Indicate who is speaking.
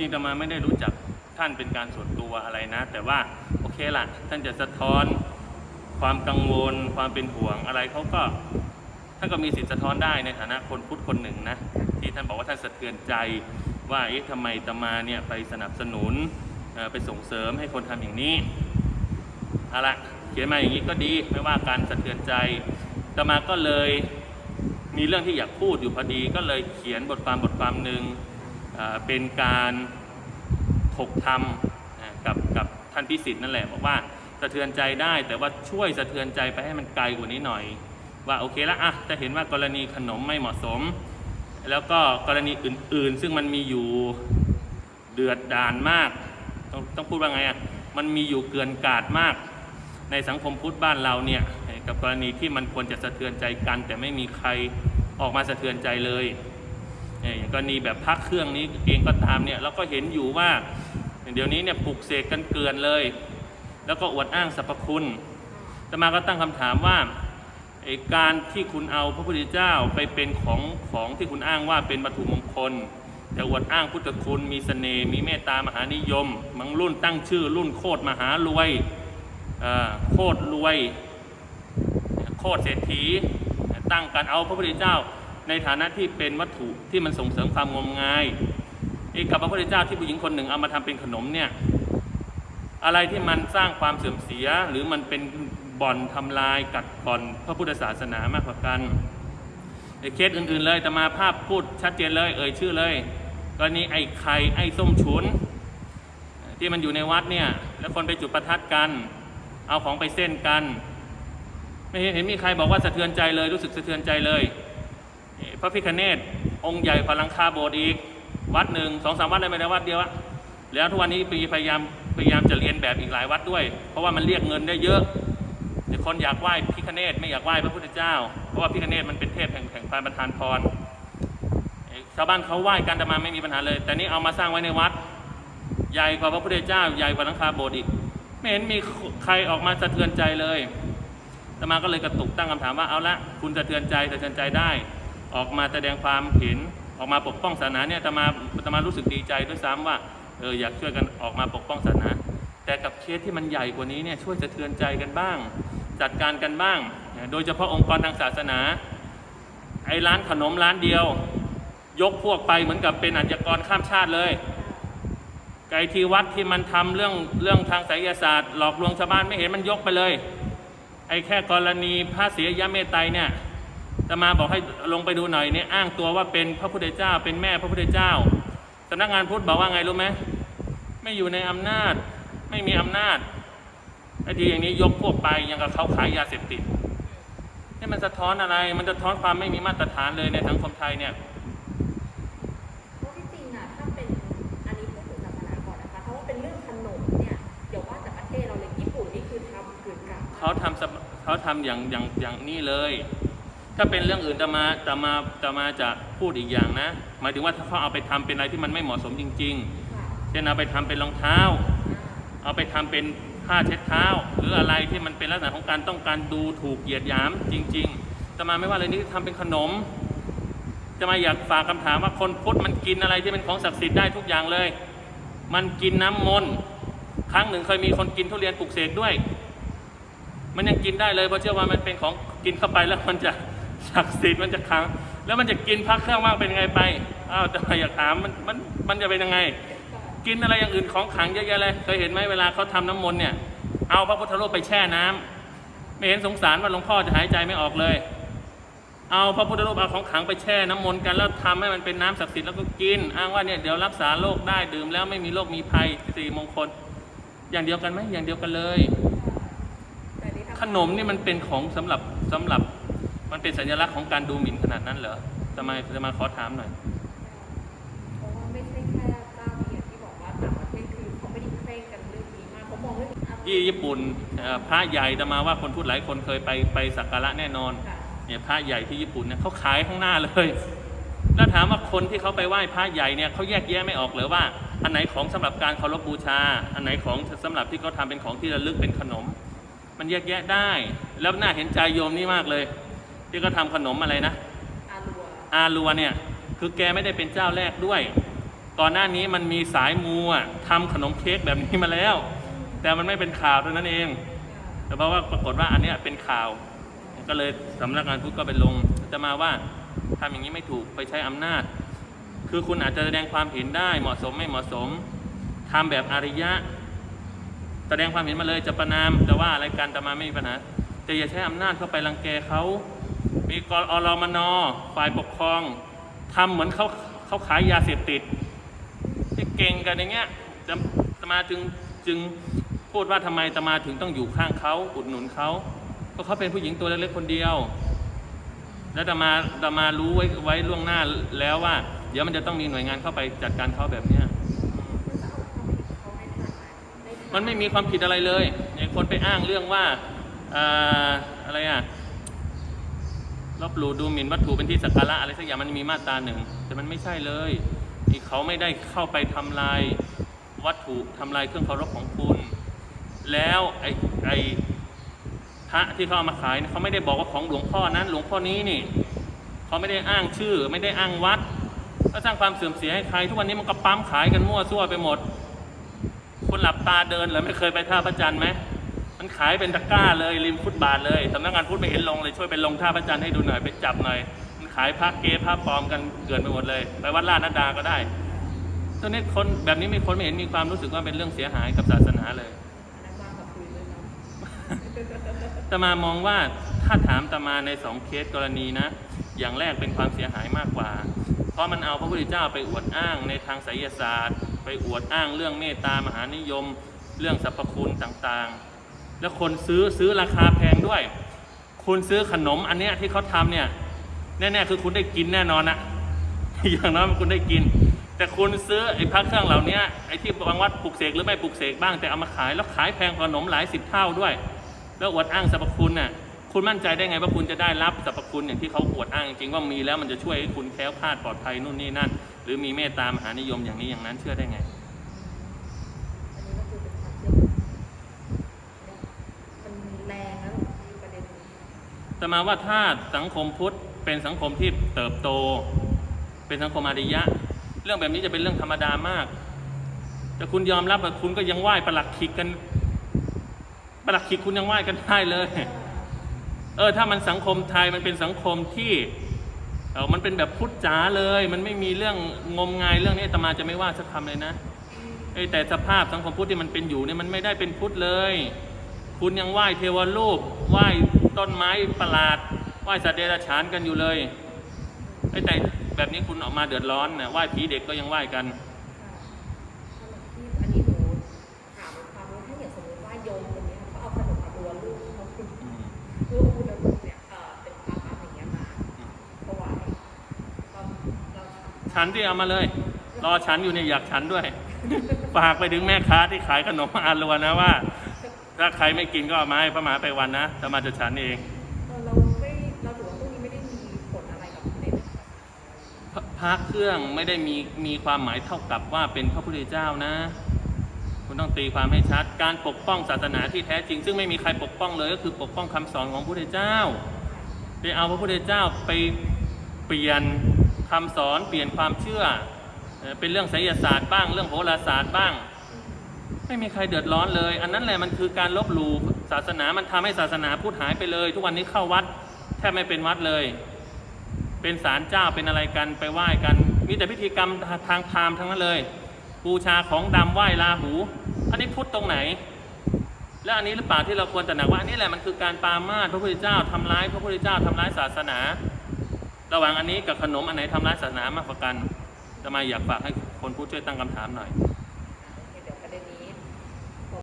Speaker 1: ริงๆตมาไม่ได้รู้จักท่านเป็นการส่วนตัวอะไรนะ แต่ว่าโอเคล่ะท่านจะสะท้อนความกังวล ความเป็นห่วงอะไรเขาก็ท่านก็มีสิทธิ์สะท้อนได้ในฐานะคนพุทธคนหนึ่งนะที่ท่านบอกว่าท่านสะเทือนใจว่าเอ๊ะทำไมตมาเนี่ยไปสนับสนุนไปส่งเสริมให้คนทำอย่างนี้เอาละเขียนมาอย่างนี้ก็ดีไม่ว่าการสะเทือนใจตมาก็เลยมีเรื่องที่อยากพูดอยู่พอดี ก็เลยเขียนบทความบทความหนึ่ง เป็นการถกธรรมกับกับท่านพิสิทธิ์นั่นแหละบอกว่าสะเทือนใจได้ แต่ว่าช่วยสะเทือนใจไปให้มันไกลกว่านี้หน่อย ว่าโอเคละอะจะเห็นว่ากรณีขนมไม่เหมาะสม แล้วก็กรณีอื่น ๆ ซึ่งมันมีอยู่เดือดดานมาก ต้องต้องพูดว่าไงอะมันมีอยู่เกินกาดมาก ในสังคมพุทธบ้านเราเนี่ยกับกรณีที่มันควรจะสะเทือนใจกัน แต่ไม่มีใครออกมาสะเทือนใจเลย อย่างกรณีแบบพักเครื่องนี้เองก็ตามเนี่ยเราก็เห็นอยู่ว่าเดี๋ยวนี้เนี่ยปลุกเสกกันเกลือนเลย แล้วก็อวดอ้างสรรพคุณแต่มาก็ตั้งคำถามว่าไอ้การที่คุณเอาพระพุทธเจ้าไปเป็นของของที่คุณอ้างว่าเป็นวัตถุมงคล แต่อวดอ้างพุทธคุณมีเสน่ห์มีเมตตามหานิยมบางรุ่นตั้งชื่อรุ่นโคตรมหารวยโคตรรวย โคตรเศรษฐีตั้งการเอาพระพุทธเจ้า ในฐานะที่เป็นวัตถุที่มันส่งเสริมความงมงายเอกกับพระพุทธเจ้าที่ผู้หญิงคนหนึ่งเอามาทำเป็นขนมเนี่ยอะไรที่มันสร้างความเสื่อมเสียหรือมันเป็นบ่อนทำลายกัดก่อนพระพุทธศาสนามากกว่ากันในเคสอื่นๆเลยแต่มาภาพพูดชัดเจนเลย เอ่ยชื่อเลยกรณีไอ้ไข่ไอ้ส้มฉุน ที่มันอยู่ในวัดเนี่ย แล้วคนไปจุดประทัดกัน เอาของไปเส้นกัน ไม่เห็นมีใครบอกว่าสะเทือนใจเลยรู้สึกสะเทือนใจเลย พระพิคเนตองค์ใหญ่พลังคาโบสถ์อีก วัดหนึ่งสองสามวัดได้ไม่ได้วัดเดียวอะแล้วทุกวันนี้ปีพยายามพยายามจะเรียนแบบอีกหลายวัดด้วย เพราะว่ามันเรียกเงินได้เยอะแต่คนอยากไหว้พิคเนตไม่อยากไหว้พระพุทธเจ้า เพราะว่าพิคเนตมันเป็นเทพแห่งแห่งการประทานพรชาวบ้านเขาไหว้กันแต่มาไม่มีปัญหาเลย แต่นี่เอามาสร้างไว้ในวัด ใหญ่กว่าพระพุทธเจ้า ใหญ่กว่าลังคาโบสถ์อีกไม่เห็นมีใครออกมาสะเทือนใจเลยอาตมาก็เลยกระตุกตั้งคำถามว่าเอาละคุณสะเทือนใจสะเทือนใจได้ ออกมาแสดงความเห็นออกมาปกป้องศาสนาเนี่ยตมาตมารู้สึกดีใจด้วยซ้ำว่าเอออยากช่วยกันออกมาปกป้องศาสนา แต่กับเคสที่มันใหญ่กว่านี้เนี่ยช่วยสะเทือนใจกันบ้าง จัดการกันบ้าง โดยเฉพาะองค์กรทางศาสนาไอ้ร้านขนมร้านเดียว ยกพวกไปเหมือนกับเป็นอาชญากรข้ามชาติเลยไก่ที่วัดที่มันทำเรื่องเรื่องทางไสยศาสตร์หลอกลวงชาวบ้านไม่เห็นมันยกไปเลยไอ้แค่กรณีพระเสียยะเมตไตรเนี่ย จะมาบอกให้ลงไปดูหน่อยเนี่ยอ้างตัวว่าเป็นพระพุทธเจ้า เป็นแม่พระพุทธเจ้าสำนักงานพุทธบอกว่าไงรู้ไหมไม่อยู่ในอำนาจ ไม่มีอำนาจไอ้ทีอย่างนี้ยกพวกไปยังกับเขาขายยาเสพติดนี่มันสะท้อนอะไร มันจะท้อนความไม่มีมาตรฐานเลยในสังคมไทยเนี่ย
Speaker 2: เพราะที่จริงอะถ้าเป็นอันนี้พูดถึงศาสนาก่อนนะคะเพราะว่าเป็นเรื่องขนมเนี่ยเดี๋ยวว่าแต่ประเทศเราเลยญี่ปุ่นนี่คือทำเกินกับ
Speaker 1: เขาทำสบเขาทำอย่างอย่างอย่างนี้เลย ถ้าเป็นเรื่องอื่นจะมาจะมาจะมาจะพูดอีกอย่างนะ หมายถึงว่าถ้าเขาเอาไปทำเป็นอะไรที่มันไม่เหมาะสมจริง
Speaker 2: ค่ะ
Speaker 1: ๆเช่นเอาไปทำเป็นรองเท้า เอาไปทำเป็นผ้าเช็ดเท้า หรืออะไรที่มันเป็นลักษณะของการต้องการดูถูกเหยียดหยามจริงๆจะมาไม่ว่าเลยนี่ทำเป็นขนมจะมาอยากฝากคำถามว่าคนพุทธมันกินอะไรที่เป็นของศักดิ์สิทธิ์ได้ทุกอย่างเลย มันกินน้ำมนต์ครั้งหนึ่งเคยมีคนกินทุเรียนปลูกเสกด้วย มันยังกินได้เลยเพราะเชื่อว่ามันเป็นของกินเข้าไปแล้วมันจะ ศักดิ์สิทธิ์มันจะขัง แล้วมันจะกินพักเครื่องมากเป็นยังไงไปอ้าวแต่มาอยากถามมันมันมันจะเป็นยังไง กินอะไรอย่างอื่นของขลังเยอะแยะเลยเคยเห็นไหมเวลาเขาทำน้ำมนต์เนี่ย เอาพระพุทธรูปไปแช่น้ำไม่เห็นสงสารว่าหลวงพ่อจะหายใจไม่ออกเลย เอาพระพุทธรูปเอาของขลังไปแช่น้ำมนต์กันแล้วทำให้มันเป็นน้ำศักดิ์สิทธิ์แล้วก็กิน อ้างว่าเนี่ยเดี๋ยวรักษาโรคได้ดื่มแล้วไม่มีโรคมีภัยสี่มงคล อย่างเดียวกันไหมอย่างเดียวกันเลย
Speaker 2: แต่นี่ทำ
Speaker 1: ขนมนี่มันเป็นของสำหรับสำหรับ มันเป็นสัญลักษณ์ของการดูหมิ่นขนาดนั้นเหรอทำไมจะมาขอถามหน่อย
Speaker 2: เพราะว่าไม่ใช่แค่เจ้าเดียวที่บอกว่าต่างประเทศคือเขาไม่ได้เคร่งกันเรื่องนี้มากเขามองเรื่องนี้อะ
Speaker 1: ที่ญี่ปุ่นเอ่อพระใหญ่จะมาว่าคนพูดหลายคนเคยไปไปสักการะแน่นอน
Speaker 2: ค่ะ
Speaker 1: เนี่ยพระใหญ่ที่ญี่ปุ่นเนี่ยเขาขายข้างหน้าเลย แล้วถามว่าคนที่เขาไปไหว้พระใหญ่เนี่ยเขาแยกแยะไม่ออกเหรือว่า อันไหนของสำหรับการเคารพบูชา อันไหนของสำหรับที่เขาทำเป็นของที่ระลึกเป็นขนม มันแยกแยะได้ แล้วน่าเห็นใจโยมนี่มากเลย ที่เขาทำขนมอะไรนะ
Speaker 2: อาลัว
Speaker 1: อาลัวเนี่ยคือแกไม่ได้เป็นเจ้าแรกด้วยกก่อนหน้านี้มันมีสายมูอะทำขนมเค้กแบบนี้มาแล้ว แต่มันไม่เป็นข่าวเท่านั้นเอง แต่เพราะว่าปรากฏว่าอันเนี้ยเป็นข่าว ก็เลยสำนักงานพุทธก็ไปลงจะมาว่าทำอย่างนี้ไม่ถูกไปใช้อำนาจ คือคุณอาจจะแสดงความเห็นได้เหมาะสมไม่เหมาะสมทำแบบอริยะ แสดงความเห็นมาเลยจะประนามจะว่าอะไรกันแต่มาไม่มีปัญหาแต่อย่าใช้อำนาจเข้าไปรังแกเขา มีกอรมนฝ่ายปกครองทำเหมือนเขาเขาขายยาเสพติด ที่เก่งกันอย่างเงี้ยตมาจึงจึงพูดว่าทำไมตมาถึงต้องอยู่ข้างเขาอุดหนุนเขาเพราะเขาเป็นผู้หญิงตัวเล็กๆคนเดียว แล้วตมาตมารู้ไว้ไว้ล่วงหน้าแล้วว่า เดี๋ยวมันจะต้องมีหน่วยงานเข้าไปจัดการเขาแบบเนี้ยมันไม่มีความผิดอะไรเลยอย่างคนไปอ้างเรื่องว่าอ่าอะไรอะ ลบหลู่ดูหมิ่นวัตถุเป็นที่สักการะอะไรสักอย่างมันมีมาตราหนึ่ง แต่มันไม่ใช่เลยนี่เขาไม่ได้เข้าไปทำลายวัตถุทำลายเครื่องเคารพของคุณ แล้วไอ้ไอ้พระที่เขาเอามาขายเขาไม่ได้บอกว่าของหลวงพ่อนั้น หลวงพ่อนี้นี่เขาไม่ได้อ้างชื่อ ไม่ได้อ้างวัดก็สร้างความเสื่อมเสียให้ใคร ทุกวันนี้มันก็ปั๊มขายกันมั่วซั่วไปหมด คุณหลับตาเดินหรือไม่เคยไปท่าพระจันทร์ไหม มันขายเป็นตะกร้าเลยริมฟุตบาทเลยสำนักงานพุทธไม่เห็นลงเลยช่วยไปลงท่าพระจันทร์ให้ดูหน่อยไปจับหน่อย มันขายพระเก๊พระปลอมกันเกินไปหมดเลย ไปวัดลาดนาดาก็ได้ตอนนี้คนแบบนี้มีคนไม่เห็นมีความรู้สึกว่าเป็นเรื่องเสียหายกับศาสนาเลยตมามองว่าถ้าถามตมาในสองเคสกรณีนะ อย่างแรกเป็นความเสียหายมากกว่า เพราะมันเอาพระพุทธเจ้าไปอวดอ้างในทางไสยศาสตร์ ไปอวดอ้างเรื่องเมตตามหานิยม เรื่องสรรพคุณต่างๆ แล้วคนซื้อซื้อราคาแพงด้วย คุณซื้อขนมอันเนี้ยที่เขาทำเนี่ยแน่ๆคือคุณได้กินแน่นอนอะอย่างน้อยคุณได้กิน แต่คุณซื้อไอ้พระเครื่องเหล่านี้ไอ้ที่บางวัดปลูกเสกหรือไม่ปลูกเสกบ้างแต่เอามาขายแล้วขายแพงกว่าขนมหลายสิบเท่าด้วย แล้วอวดอ้างสรรพคุณน่ะคุณมั่นใจได้ไงว่าคุณจะได้รับสรรพคุณอย่างที่เขาอวดอ้างจริงว่ามีแล้วมันจะช่วยให้คุณแคล้วคลาดปลอดภัยนู่นนี่นั่น หรือมีเมตตามหานิยมอย่างนี้อย่างนั้นเชื่อได้ไง
Speaker 2: อันนี้ก็คือเป็นความเชื่อมันแรงแล้วมีประเด็นนี้
Speaker 1: แต่มาว่าถ้าสังคมพุทธเป็นสังคมที่เติบโต เป็นสังคมอริยะ เรื่องแบบนี้จะเป็นเรื่องธรรมดามาก แต่คุณยอมรับว่าคุณก็ยังไหว้ประหลักขิกกันประหลักขิกคุณยังไหว้กันได้เลย เออ ถ้ามันสังคมไทยมันเป็นสังคมที่เออมันเป็นแบบพุทธจ๋าเลย มันไม่มีเรื่องงมงายเรื่องนี้ตมาจะไม่ว่าสักคำเลยนะเอ้ยแต่สภาพสังคมพุทธที่มันเป็นอยู่เนี่ยมันไม่ได้เป็นพุทธเลย คุณยังไหว้เทวรูปไหว้ต้นไม้ประหลาดไหว้สัตว์เดรัจฉานกันอยู่เลยไอ้ยแต่แบบนี้คุณออกมาเดือดร้อนนะไหว้ผีเด็กก็ยังไหว้กัน
Speaker 2: ที่อันนี้หนูถามความรู้ถ้าอย่างสมมติว่าโยมคนเนี้ยเขาเอาขนมมาบัวลูกเขาคุณ
Speaker 1: อืม
Speaker 2: ลูกคุณลูกเนี่ยเออเป็นพระพระอย่างเงี้ยมาถวายเราเราท
Speaker 1: ฉันที่เอามาเลย รอฉันอยู่เนี่ยอยากฉันด้วย ฝากไปถึงแม่ค้าที่ขายขนมอารัวนะว่า ถ้าใครไม่กินก็เอามาให้พระมหาไปวันนะจะมาจะฉันเองำ
Speaker 2: เออเราไม่เราถือว่าพวกนี้ไม่ได้มีผลอะไรกับใน
Speaker 1: พระพระเครื่องไม่ได้มีมีความหมายเท่ากับว่าเป็นพระพุทธเจ้านะ คุณต้องตีความให้ชัด การปกป้องศาสนาที่แท้จริง ซึ่งไม่มีใครปกป้องเลยก็คือปกป้องคำสอนของพระพุทธเจ้าไปเอาพระพุทธเจ้าไปเปลี่ยนคำสอนเปลี่ยนความเชื่อเอ่อ เป็นเรื่องไสยศาสตร์บ้าง เรื่องโหราศาสตร์บ้าง ไม่มีใครเดือดร้อนเลย อันนั้นแหละมันคือการลบหลู่ศาสนามันทำให้ศาสนาพูดหายไปเลย ทุกวันนี้เข้าวัดแทบไม่เป็นวัดเลย เป็นศาลเจ้าเป็นอะไรกันไปไหว้กัน มีแต่พิธีกรรมทางพราหมณ์ทั้งนั้นเลยบูชาของดำไหว้ลาหู อันนี้พุทธตรงไหน และอันนี้หรือเปล่าที่เราควรตระหนักว่าอันนี้แหละมันคือการปามาพระพุทธเจ้าทำร้ายพระพุทธเจ้าทำร้ายศาสนา ระหว่างอันนี้กับขนมอันไหนทำร้ายศาสนามากกว่ากันจะมาอยากฝากให้คนพูดช่วยตั้งคำถามหน่อย